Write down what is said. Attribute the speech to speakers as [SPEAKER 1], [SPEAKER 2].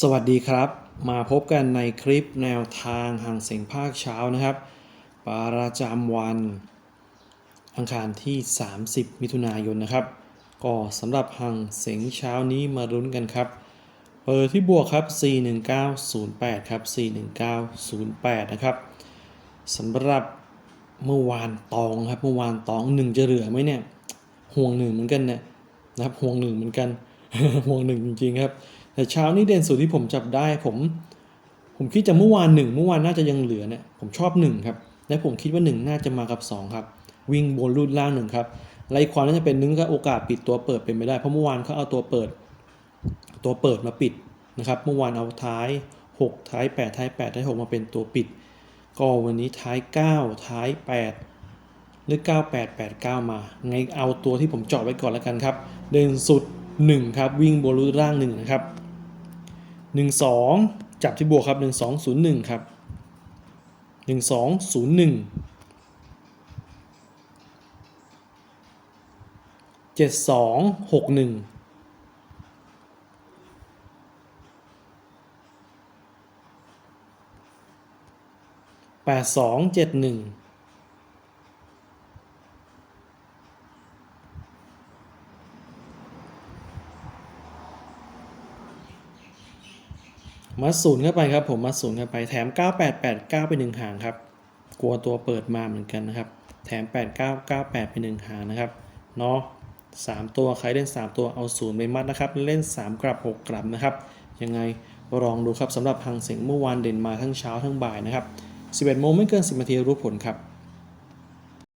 [SPEAKER 1] สวัสดีครับ มาพบกันในคลิปแนวทางห่างเสียงภาคเช้านะครับ ประจำวัน อังคารที่ 30 มิถุนายนนะครับ ก็สำหรับห่างเสียงเช้านี้มาลุ้นกันครับ เปิดที่บวกครับ 41908 ครับ 41908 นะครับสำหรับเมื่อวานตองครับเมื่อวานตองหนึ่งจะเหลือไหมเนี่ยห่วงหนึ่งเหมือนกันเนี่ยนะครับห่วงหนึ่งเหมือนกันห่วงหนึ่งจริงๆครับ แต่เช้านี้เด่นสุดที่ผมจับได้ผม ผมคิดจะเมื่อวานหนึ่งเมื่อวานน่าจะยังเหลือเนี่ยผมชอบหนึ่งครับและผมคิดว่าหนึ่งน่าจะมากับสองครับ วิ่งบนรูดล่างหนึ่งครับไล่ความน่าจะเป็นนึงก็โอกาสปิดตัวเปิดเป็นไม่ได้เพราะเมื่อวานเขาเอาตัวเปิด ตัวเปิดมาปิดนะครับเมื่อวานเอาท้าย 6 ท้าย 8 ท้าย 8 ท้าย 6 มาเป็นตัวปิด ก็วันนี้ท้าย 9 ท้าย 8 หรือ 9889 มา ไงเอาตัวที่ผมเจาะไว้ก่อนแล้วกันครับ เดินสุด 1 ครับ วิ่งบนรูดร่าง1นะครับ 12 จับที่บวกครับ 1201 ครับ 1201 7261 8271 มาศูนย์เข้าไปครับผมมาศูนย์เข้าไปแถม 9889 ไปหนึ่งหางครับ กลัวตัวเปิดมาเหมือนกันนะครับ แถม 8998 ไปหนึ่งหางนะครับเนาะสามตัวใครเล่น 3 ตัวเอาศูนย์ไปมัดนะครับ เล่น 3 กลับ 6 กลับนะครับ ยังไงลองดูครับสำหรับพังเสียงเมื่อวานเด่นมาทั้งเช้าทั้งบ่ายนะครับ 11โมงไม่เกิน 10นาทีรู้ผลครับ